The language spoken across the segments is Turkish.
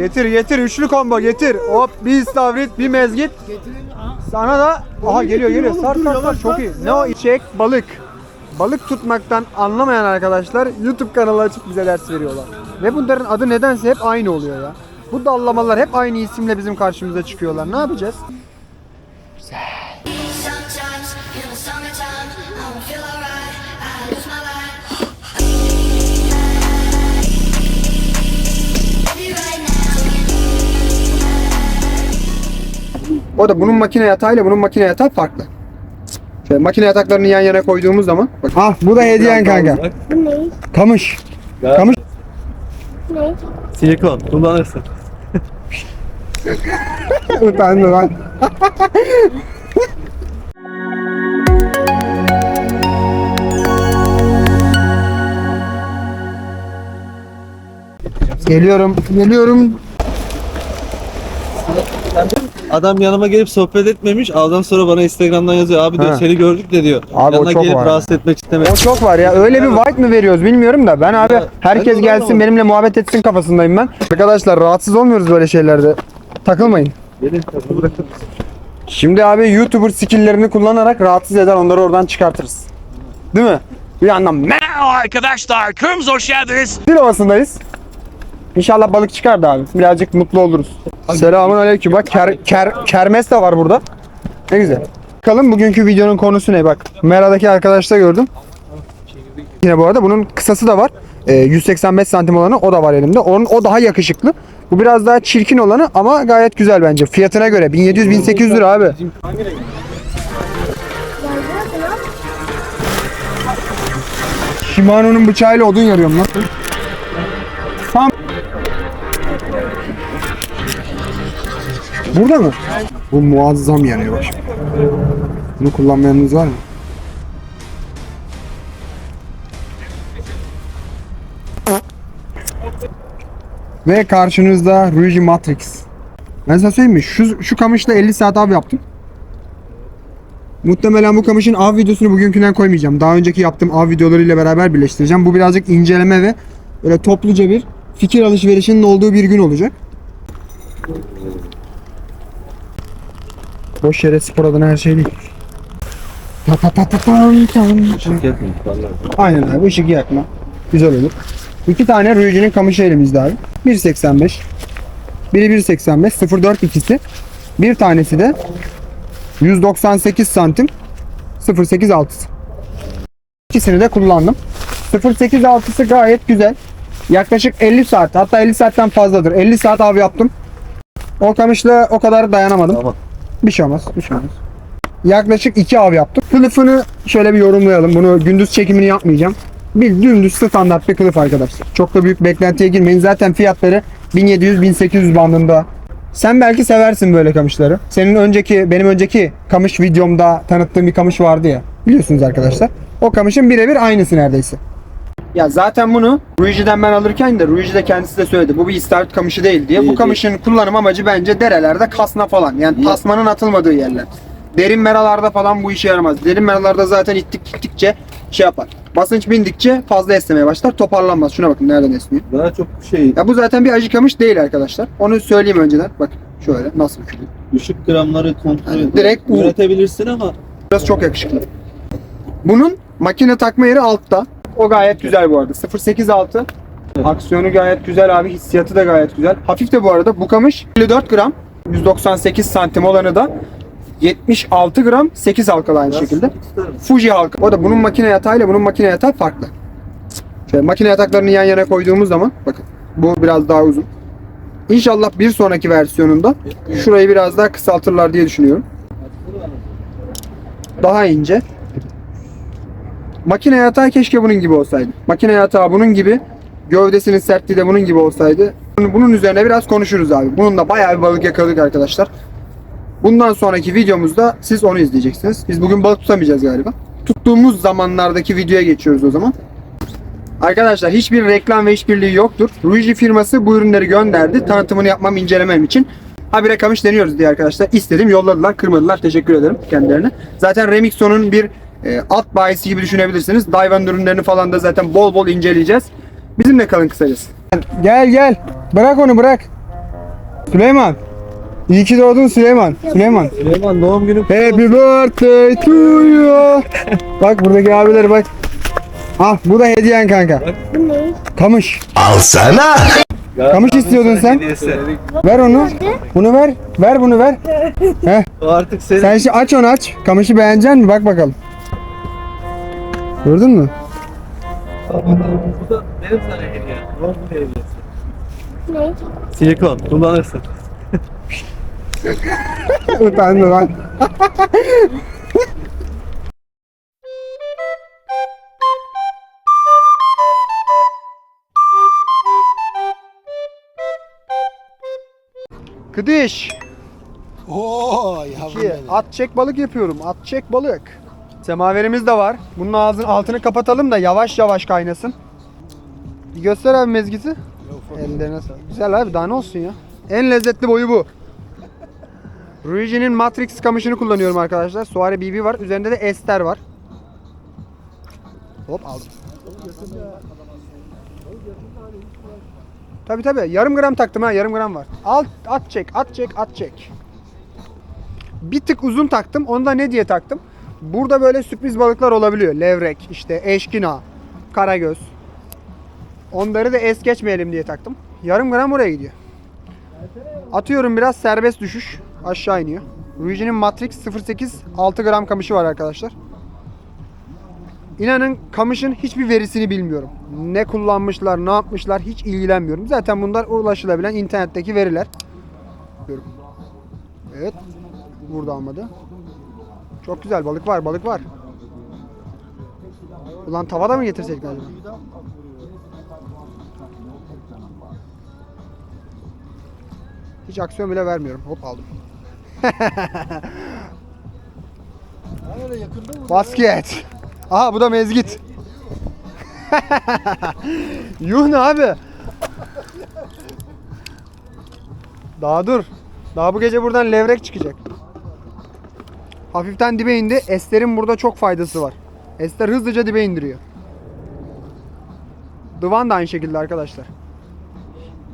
Getir getir üçlü combo getir. Hop bir istavrit bir mezgit. Sana da aha geliyor geliyor. Sar sar sar çok iyi. Ne o? Çek balık. Balık tutmaktan anlamayan arkadaşlar YouTube kanalı açıp bize ders veriyorlar. Ve bunların adı nedense hep aynı oluyor ya. Bu dallamalar hep aynı isimle bizim karşımıza çıkıyorlar. Ne yapacağız? O da bunun makine yatağıyla bunun makine yatağı farklı. Şöyle makine yataklarını yan yana koyduğumuz zaman. Bak. Ah bu da hediyen kanka. Bu ne? Kamış. Ya. Kamış. Ne? Silikon kullanırsın. Utandı lan. Geliyorum, geliyorum. Adam yanıma gelip sohbet etmemiş. Ondan sonra bana Instagram'dan yazıyor. Abi diyor Ha. seni gördük de diyor. Abi o Yanına çok gelip var. rahatsız etmek istemedim. O çok var ya. Öyle bir vibe mi veriyoruz bilmiyorum da. Ben abi Evet. herkes Ben de gelsin anlamadım. benimle muhabbet etsin kafasındayım ben. Arkadaşlar rahatsız olmuyoruz böyle şeylerde. Takılmayın. Beni bırakıp Şimdi abi YouTuber skill'lerini kullanarak rahatsız eder onları oradan çıkartırız. Değil mi? Bir yandan Merhaba arkadaşlar, kırmızı hoş geldiniz. Dil. İnşallah balık çıkar da abi. Birazcık mutlu oluruz. Selamun aleyküm. Bak ker, ker, kermes de var burada. Ne güzel. Bakalım bugünkü videonun konusu ne bak. Mera'daki arkadaşta gördüm. Yine bu arada bunun kısası da var. Ee, 185 santim olanı o da var elimde. Onun, o daha yakışıklı. Bu biraz daha çirkin olanı ama gayet güzel bence. Fiyatına göre 1700-1800 lira abi. Shimano'nun bıçağıyla odun yarıyorum lan. Burada mı? Bu muazzam yanıyor bak. Bunu kullanmayanınız var mı? Ve karşınızda Ruji Matrix. Ben sana söyleyeyim mi? Şu, şu kamışla 50 saat av yaptım. Muhtemelen bu kamışın av videosunu bugünkünden koymayacağım. Daha önceki yaptığım av videolarıyla beraber birleştireceğim. Bu birazcık inceleme ve böyle topluca bir fikir alışverişinin olduğu bir gün olacak. Boş yere spor adına her şey değil. Ta ta ta ta tam tam. Yapmayın, vallahi. Aynen abi ışık yakma. Güzel olur. İki tane Ruiji'nin kamışı elimizde abi. 1.85. Biri 1.85. 0.4 ikisi. Bir tanesi de 198 santim. 0.8 altısı. İkisini de kullandım. 0.8 altısı gayet güzel. Yaklaşık 50 saat hatta 50 saatten fazladır. 50 saat av yaptım. O kamışla o kadar dayanamadım. Tamam. Bir şey olmaz. Bir şey olmaz. Yaklaşık iki av yaptım. Kılıfını şöyle bir yorumlayalım. Bunu gündüz çekimini yapmayacağım. Bir dümdüz standart bir kılıf arkadaşlar. Çok da büyük beklentiye girmeyin. Zaten fiyatları 1700-1800 bandında. Sen belki seversin böyle kamışları. Senin önceki, benim önceki kamış videomda tanıttığım bir kamış vardı ya. Biliyorsunuz arkadaşlar. O kamışın birebir aynısı neredeyse. Ya zaten bunu Ruiji'den ben alırken de Ruiji de kendisi de söyledi. Bu bir istavrit kamışı değil diye. Değil, Bu kamışın kullanım amacı bence derelerde kasna falan. Yani tasmanın atılmadığı yerler. Derin meralarda falan bu işe yaramaz. Derin meralarda zaten ittik gittikçe şey yapar. Basınç bindikçe fazla esnemeye başlar. Toparlanmaz. Şuna bakın nereden esniyor. Daha çok şey Ya bu zaten bir acı kamış değil arkadaşlar. Onu söyleyeyim önceden. Bak şöyle nasıl bükülüyor. düşük gramları kontrol Yani direkt üretebilirsin ama Burası çok yakışıklı. Bunun makine takma yeri altta. O gayet güzel bu arada. 0.8 altı. Aksiyonu gayet güzel abi. Hissiyatı da gayet güzel. Hafif de bu arada. Bu kamış 54 gram. 198 santim olanı da 76 gram 8 halkalı aynı şekilde. Fuji halka. O da bunun makine yatağıyla bunun makine yatağı farklı. Şöyle makine yataklarını yan yana koyduğumuz zaman bakın bu biraz daha uzun. İnşallah bir sonraki versiyonunda şurayı biraz daha kısaltırlar diye düşünüyorum. Daha ince. Makine yatağı keşke bunun gibi olsaydı. Makine yatağı bunun gibi. Gövdesinin sertliği de bunun gibi olsaydı. Bunun- üzerine biraz konuşuruz abi. Bununla bayağı bir balık yakaladık arkadaşlar. Bundan sonraki videomuzda siz onu izleyeceksiniz. Biz bugün balık tutamayacağız galiba. Tuttuğumuz zamanlardaki videoya geçiyoruz o zaman. Arkadaşlar hiçbir reklam ve işbirliği yoktur. Ruiji firması bu ürünleri gönderdi. Tanıtımını yapmam, incelemem için. Habire kamış deniyoruz diye arkadaşlar. İstedim, yolladılar, kırmadılar. Teşekkür ederim kendilerine. Zaten Remixon'un bir e, alt bayisi gibi düşünebilirsiniz. Diamond ürünlerini falan da zaten bol bol inceleyeceğiz. Bizimle kalın kısacası. Gel gel. Bırak onu bırak. Süleyman. İyi ki doğdun Süleyman. Süleyman. Süleyman doğum günü Happy birthday to you. bak buradaki abiler bak. Ah bu da hediyen kanka. Kamış. olsun. Kamış istiyordun sen. Ver onu. Bunu ver. Ver bunu ver. Heh. O artık senin. Sen şimdi aç onu aç. Kamışı beğenecek mi? Bak bakalım. Gördün mü? Bu da benim sana hediye. Doğum günü hediyesi. Ne? Silikon kullanırsın. Utandı lan. Kıdış. Oo yavrum İki. benim. At çek balık yapıyorum. At çek balık. Semaverimiz de var. Bunun ağzını altını kapatalım da yavaş yavaş kaynasın. Bir göster abi mezgiti. Ellerine sağlık. Güzel abi daha ne olsun ya. En lezzetli boyu bu. Ruiji'nin Matrix kamışını kullanıyorum arkadaşlar. Suare BB var. Üzerinde de Ester var. Hop aldım. Tabi tabi yarım gram taktım ha yarım gram var. Al at çek at çek at çek. Bir tık uzun taktım. Onu da ne diye taktım? Burada böyle sürpriz balıklar olabiliyor. Levrek, işte eşkina, karagöz. Onları da es geçmeyelim diye taktım. Yarım gram oraya gidiyor. Atıyorum biraz serbest düşüş. Aşağı iniyor. Ruiji'nin Matrix 08 6 gram kamışı var arkadaşlar. İnanın kamışın hiçbir verisini bilmiyorum. Ne kullanmışlar, ne yapmışlar hiç ilgilenmiyorum. Zaten bunlar ulaşılabilen internetteki veriler. Evet. Burada almadı. Çok güzel balık var, balık var. Ulan tavada mı getirsek acaba? Hiç aksiyon bile vermiyorum. Hop aldım. Basket. Aha bu da mezgit. Yuh ne abi? Daha dur. Daha bu gece buradan levrek çıkacak. Hafiften dibe indi. Ester'in burada çok faydası var. Ester hızlıca dibe indiriyor. Dıvan da aynı şekilde arkadaşlar.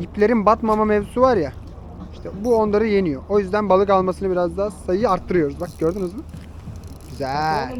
İplerin batmama mevzusu var ya. İşte bu onları yeniyor. O yüzden balık almasını biraz daha sayıyı arttırıyoruz. Bak gördünüz mü? Güzel.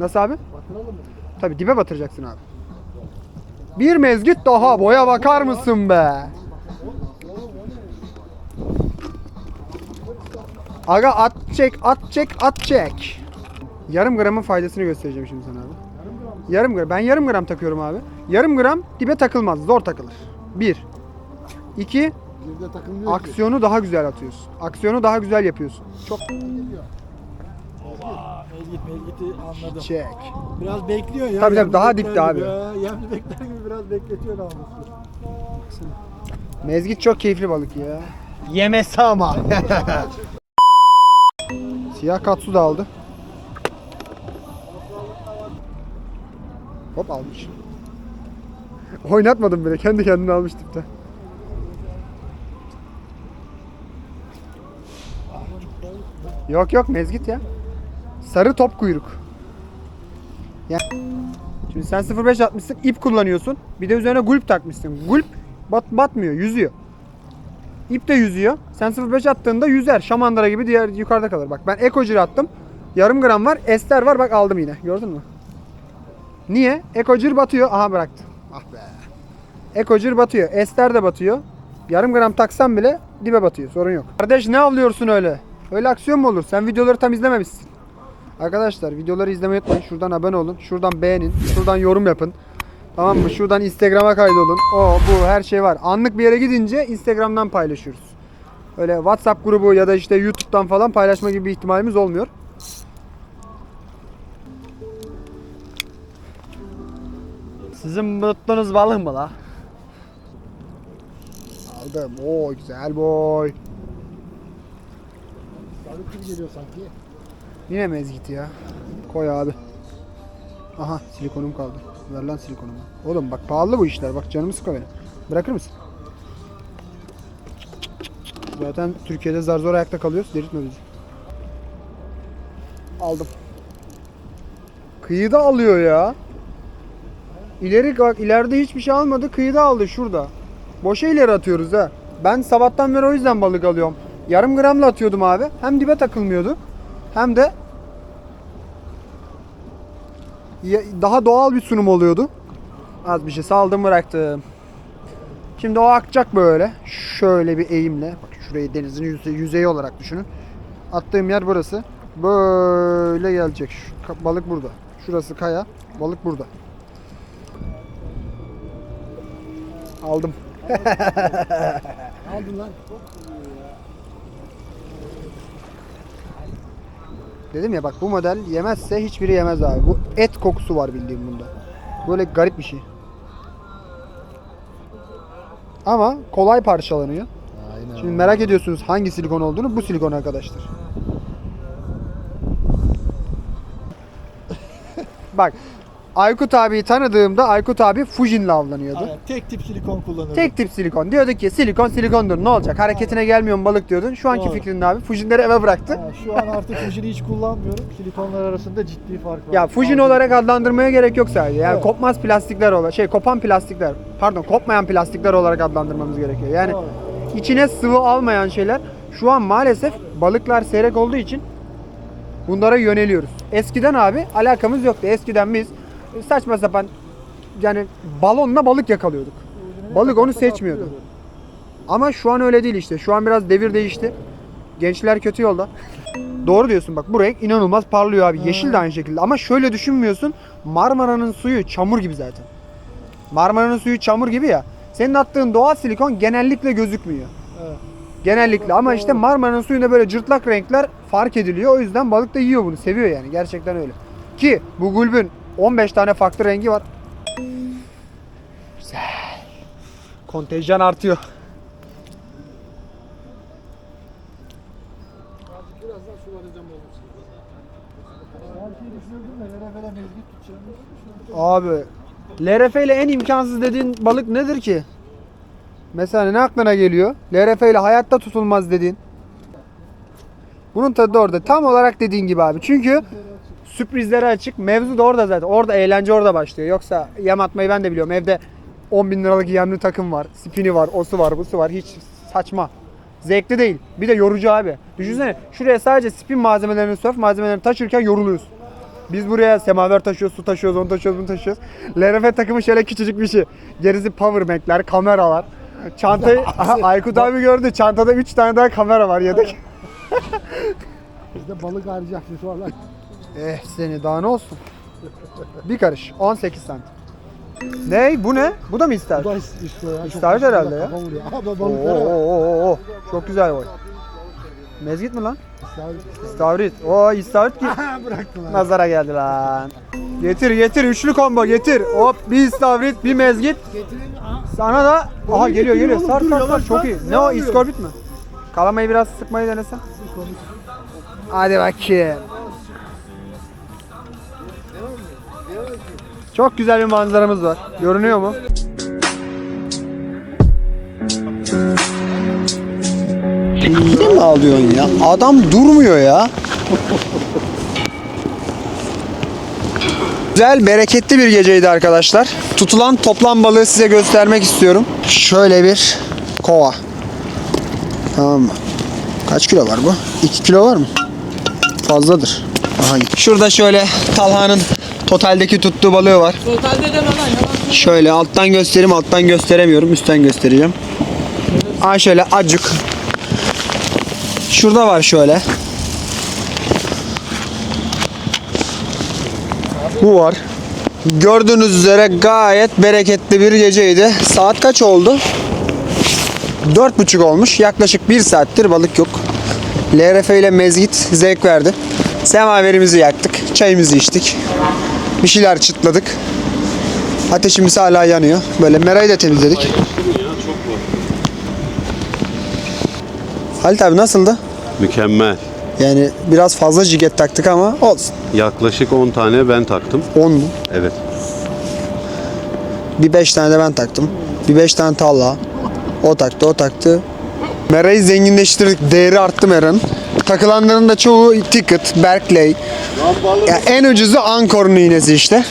Nasıl abi? Tabi dibe batıracaksın abi. Bir mezgit daha boya bakar mısın be? Aga at çek, at çek, at çek. Yarım gramın faydasını göstereceğim şimdi sana abi. Yarım gram. Ben yarım gram takıyorum abi. Yarım gram dibe takılmaz. Zor takılır. Bir. İki. Takılmıyor ki. Aksiyonu daha güzel atıyorsun. Aksiyonu daha güzel yapıyorsun. Çok Melgit Melgit'i anladım. çek. Biraz bekliyor ya. Tabii tabii, daha dipte abi. ya. Yemli bekler gibi biraz bekletiyor namuslu. Mezgit çok keyifli balık ya. Yemesi ama. Siyah katsu da aldı. Hop almış. Oynatmadım bile. Kendi kendine almış tipte. Yok yok mezgit ya. Sarı top kuyruk. Ya. Şimdi sen 05 atmışsın, ip kullanıyorsun. Bir de üzerine gulp takmışsın. Gulp bat batmıyor, yüzüyor. İp de yüzüyor. Sen 05 attığında yüzer. Şamandıra gibi diğer yukarıda kalır. Bak ben ekocir attım. Yarım gram var. Ester var. Bak aldım yine. Gördün mü? Niye? Ekocir batıyor. Aha bıraktım. Ah be. Ekocir batıyor. Ester de batıyor. Yarım gram taksam bile dibe batıyor. Sorun yok. Kardeş ne avlıyorsun öyle? Öyle aksiyon mu olur? Sen videoları tam izlememişsin. Arkadaşlar videoları izlemeyi unutmayın. Şuradan abone olun. Şuradan beğenin. Şuradan yorum yapın. Tamam mı? Şuradan Instagram'a kaydolun. O bu her şey var. Anlık bir yere gidince Instagram'dan paylaşıyoruz. Öyle WhatsApp grubu ya da işte YouTube'dan falan paylaşma gibi bir ihtimalimiz olmuyor. Sizin mutluğunuz balık mı la? Aldım. Oo güzel boy. Balık gibi geliyor sanki. Yine mezgit ya. Koy abi. Aha silikonum kaldı. Ver lan silikonumu. Oğlum bak pahalı bu işler. Bak canımı sıkıyor benim. Bırakır mısın? Zaten Türkiye'de zar zor ayakta kalıyoruz. Delirtme bizi. Aldım. Kıyıda alıyor ya. İleri bak ileride hiçbir şey almadı. Kıyıda aldı şurada. Boşa ileri atıyoruz ha. Ben sabahtan beri o yüzden balık alıyorum. Yarım gramla atıyordum abi. Hem dibe takılmıyordu. Hem de ya- daha doğal bir sunum oluyordu. Az bir şey saldım bıraktım. Şimdi o akacak böyle. Şöyle bir eğimle. Bak şurayı denizin yüze- yüzeyi olarak düşünün. Attığım yer burası. Böyle gelecek. Şu balık burada. Şurası kaya. Balık burada. Aldım. Aldın lan. Dedim ya bak bu model yemezse hiçbiri yemez abi. Bu et kokusu var bildiğim bunda. Böyle garip bir şey. Ama kolay parçalanıyor. Aynen. Şimdi merak ediyorsunuz hangi silikon olduğunu. Bu silikon arkadaşlar. Bak Aykut abiyi tanıdığımda Aykut abi Fujin'le avlanıyordu. Aynen. Tek tip silikon kullanıyorum. Tek tip silikon. Diyordu ki silikon silikondur ne olacak? Hareketine gelmiyor mu balık diyordun. Şu anki Doğru. fikrin abi? Fujinleri eve bıraktı. Ha, şu an artık Fujin'i hiç kullanmıyorum. Silikonlar arasında ciddi fark var. Ya Fujin Altı- olarak adlandırmaya gerek yok sadece. Yani Evet. kopmaz plastikler olarak, şey kopan plastikler, pardon kopmayan plastikler olarak adlandırmamız gerekiyor. Yani Doğru. içine sıvı almayan şeyler şu an maalesef balıklar seyrek olduğu için bunlara yöneliyoruz. Eskiden abi alakamız yoktu. Eskiden biz saçma sapan yani balonla balık yakalıyorduk. Balık onu seçmiyordu. Ama şu an öyle değil işte. Şu an biraz devir değişti. Gençler kötü yolda. Doğru diyorsun bak bu renk inanılmaz parlıyor abi. Yeşil de aynı şekilde. Ama şöyle düşünmüyorsun. Marmara'nın suyu çamur gibi zaten. Marmara'nın suyu çamur gibi ya. Senin attığın doğal silikon genellikle gözükmüyor. Evet. Genellikle ama işte Marmara'nın suyunda böyle cırtlak renkler fark ediliyor. O yüzden balık da yiyor bunu. Seviyor yani. Gerçekten öyle. Ki bu gulbün 15 tane farklı rengi var. Güzel. Kontenjan artıyor. Abi LRF ile en imkansız dediğin balık nedir ki? Mesela ne aklına geliyor? LRF ile hayatta tutulmaz dediğin. Bunun tadı da orada. Tam olarak dediğin gibi abi. Çünkü sürprizlere açık. Mevzu da orada zaten. Orada eğlence orada başlıyor. Yoksa yem atmayı ben de biliyorum. Evde 10 bin liralık yemli takım var. Spini var, osu var, busu var. Hiç saçma. Zevkli değil. Bir de yorucu abi. Düşünsene şuraya sadece spin malzemelerini, surf malzemelerini taşırken yoruluyorsun. Biz buraya semaver taşıyoruz, su taşıyoruz, onu taşıyoruz, bunu taşıyoruz. LRF takımı şöyle küçücük bir şey. Gerisi powerbankler, kameralar. Çantayı Aha, Aykut abi gördü. Çantada 3 tane daha kamera var yedek. Bizde balık harcı aksesuarlar. eh seni daha ne olsun. Bir karış. 18 santim. Ne? Bu ne? Bu da mı ister? Bu da işte ya. güzel herhalde ya. Aha Oo, bak. oo, oo, oo. Çok güzel boy. Mezgit mi lan? İstavrit. Oo istavrit ki. Bıraktın lan. Nazara geldi lan. Getir getir üçlü combo getir. Hop bir istavrit bir mezgit. Sana da aha Balık geliyor geliyor. getiriyor Sar oğlum, sar dur sar yavaş çok lan. iyi. Ne Ne o yapıyor? iskorbit mi? Kalamayı biraz sıkmayı denesen. Hadi bakayım. Çok güzel bir manzaramız var. Görünüyor mu? Yine mi ağlıyorsun ya? Adam durmuyor ya. Güzel, bereketli bir geceydi arkadaşlar. Tutulan toplam balığı size göstermek istiyorum. Şöyle bir kova. Tamam mı? Kaç kilo var bu? 2 kilo var mı? Fazladır. Aha. Şurada şöyle Talha'nın totaldeki tuttuğu balığı var. Totalde lan yalan. Şöyle alttan göstereyim, alttan gösteremiyorum. Üstten göstereceğim. Aa şöyle acık. Şurada var şöyle. Bu var. Gördüğünüz üzere gayet bereketli bir geceydi. Saat kaç oldu? Dört buçuk olmuş. Yaklaşık bir saattir balık yok. LRF ile mezgit zevk verdi. Semaverimizi yaktık. Çayımızı içtik. Bir şeyler çıtladık. Ateşimiz hala yanıyor. Böyle merayı da temizledik. Halit abi nasıldı? Mükemmel. Yani biraz fazla jiget taktık ama olsun. Yaklaşık 10 tane ben taktım. 10 mu? Evet. Bir 5 tane de ben taktım. Bir 5 tane talla. O taktı, o taktı. Merayı zenginleştirdik. Değeri arttı Mera'nın. Takılanların da çoğu Ticket, Berkeley. Ya en ucuzu Ankor'un iğnesi işte.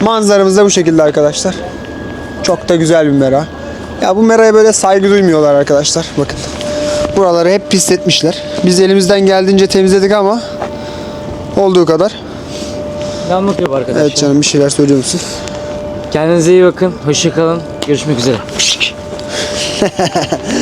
Manzaramız da bu şekilde arkadaşlar. Çok da güzel bir mera. Ya bu meraya böyle saygı duymuyorlar arkadaşlar. Bakın. Buraları hep pisletmişler. Biz elimizden geldiğince temizledik ama olduğu kadar. Ne anlatıyor bu arkadaş? Evet canım bir şeyler söylüyor musun? Kendinize iyi bakın. Hoşça kalın. Görüşmek üzere.